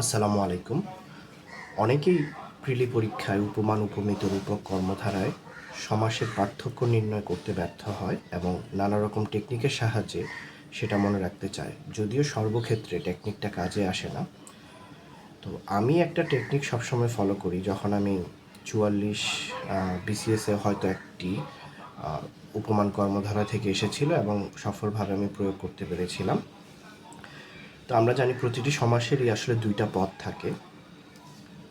আসসালামু আলাইকুম। অনেকেই প্রিলি পরীক্ষায় উপমান, উপমিত রূপক কর্মধারায় সমাসের পার্থক্য নির্ণয় করতে ব্যর্থ হয় এবং নানা রকম টেকনিকের সাহায্যে সেটা মনে রাখতে চায়। যদিও সর্বক্ষেত্রে টেকনিকটা কাজে আসে না। তো আমি একটা টেকনিক সবসময় ফলো করি। যখন আমি চুয়াল্লিশ বিসিএসে হয়তো একটি উপমান কর্মধারা থেকে এসেছিল এবং সফলভাবে আমি প্রয়োগ করতে পেরেছিলাম। তো আমরা জানি প্রতিটি সমাসেরই আসলে দুইটা পদ থাকে।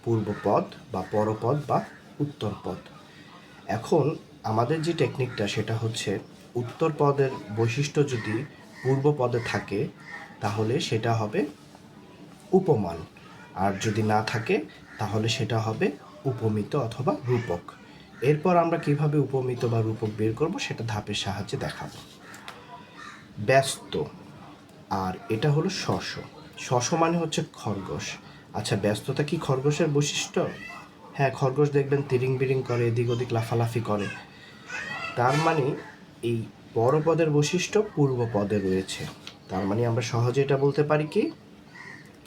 পূর্বপদ বা পরপদ বা উত্তর পদ। এখন আমাদের যে টেকনিকটা সেটা হচ্ছে উত্তর পদের বৈশিষ্ট্য যদি পূর্ব পদে থাকে, তাহলে সেটা হবে উপমান। আর যদি না থাকে, তাহলে সেটা হবে উপমিত অথবা রূপক। এরপর আমরা কীভাবে উপমিত বা রূপক বের করব, সেটা ধাপের সাহায্যে দেখাবো। ব্যস্ত আর এটা হলো শশ শশ মানে হচ্ছে খরগোশ। আচ্ছা ব্যস্ততা কি খরগোশের বৈশিষ্ট্য? হ্যাঁ খরগোশ দেখবেন তিরিং বিরিং করে এদিক ওদিক লাফালাফি করে। তার মানে এই পরপদের বৈশিষ্ট্য পূর্ব পদে রয়েছে। তার মানে আমরা সহজে এটা বলতে পারি কি?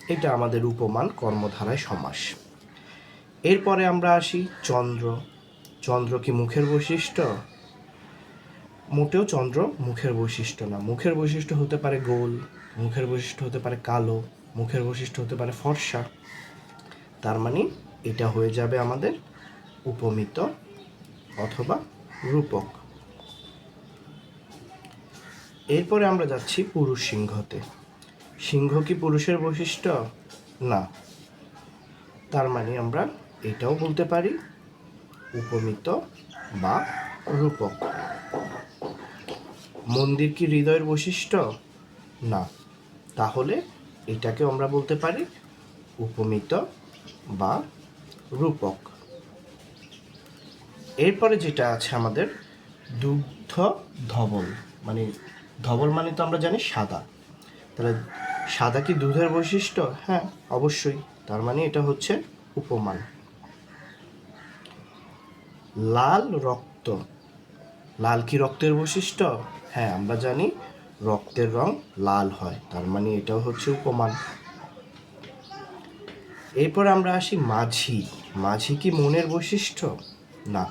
এটা আমাদের উপমান কর্মধারায় সমাস। এরপরে আমরা আসি চন্দ্র। চন্দ্র কি মুখের বৈশিষ্ট্য? মোটেও চন্দ্র মুখের বৈশিষ্ট্য না। মুখের বৈশিষ্ট্য হতে পারে গোল, মুখের বৈশিষ্ট্য হতে পারে কালো, মুখের বৈশিষ্ট্য হতে পারে ফর্সা। তার মানে এটা হয়ে যাবে আমাদের উপমিত অথবা রূপক। এরপরে আমরা যাচ্ছি পুরুষ সিংহতে। সিংহ কি পুরুষের বৈশিষ্ট্য? না। তার মানে আমরা এটাও বলতে পারি উপমিত বা রূপক। মন্দির কি হৃদয়ের বৈশিষ্ট্য? না। তাহলে এটাকে আমরা বলতে পারি উপমিত বা রূপক। এরপরে যেটা আছে আমাদের, দুগ্ধ ধবল। মানে ধবল মানে তো আমরা জানি সাদা। তাহলে সাদা কি দুধের বৈশিষ্ট্য? হ্যাঁ অবশ্যই। তার মানে এটা হচ্ছে উপমান। লাল রক্ত। লাল কি রক্তের বৈশিষ্ট্য? হ্যাঁ আমরা জানি রক্তের রং লাল হয়, তার মানে এটাও হচ্ছে উপমান। এরপর আমরা আসি মাঝি। মাঝি কি মনের বৈশিষ্ট্য? না,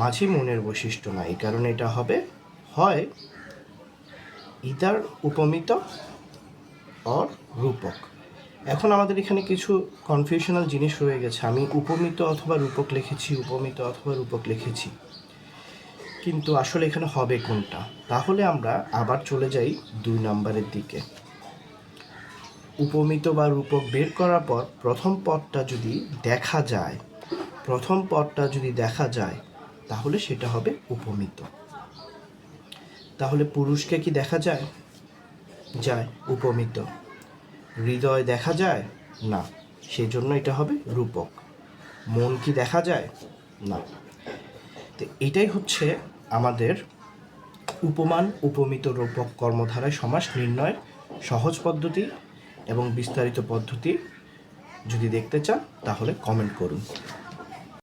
মাঝি মনের বৈশিষ্ট্য না, এই কারণে এটা হবে, হয় ইদার উপমিত অর রূপক। এখন আমাদের এখানে কিছু কনফিউশনাল জিনিস রয়ে গেছে। আমি উপমিত অথবা রূপক লিখেছি, উপমিত অথবা রূপক লিখেছি। কিন্তু আসলে এখানে হবে কোনটা? তাহলে আমরা আবার চলে যাই দুই নম্বরের দিকে। উপমিত বা রূপক বের করার পর প্রথম পদটা যদি দেখা যায়, প্রথম পদটা যদি দেখা যায়, তাহলে সেটা হবে উপমিত। তাহলে পুরুষকে কি দেখা যায়? যায় উপমিত। হৃদয় দেখা যায়? না। সেই জন্য এটা হবে রূপক। মন কি দেখা যায়? না। তো এটাই হচ্ছে আমাদের উপমান, উপমিত রূপক কর্মধারায় সমাস নির্ণয় সহজ পদ্ধতি এবং বিস্তারিত পদ্ধতি যদি দেখতে চান, তাহলে কমেন্ট করুন।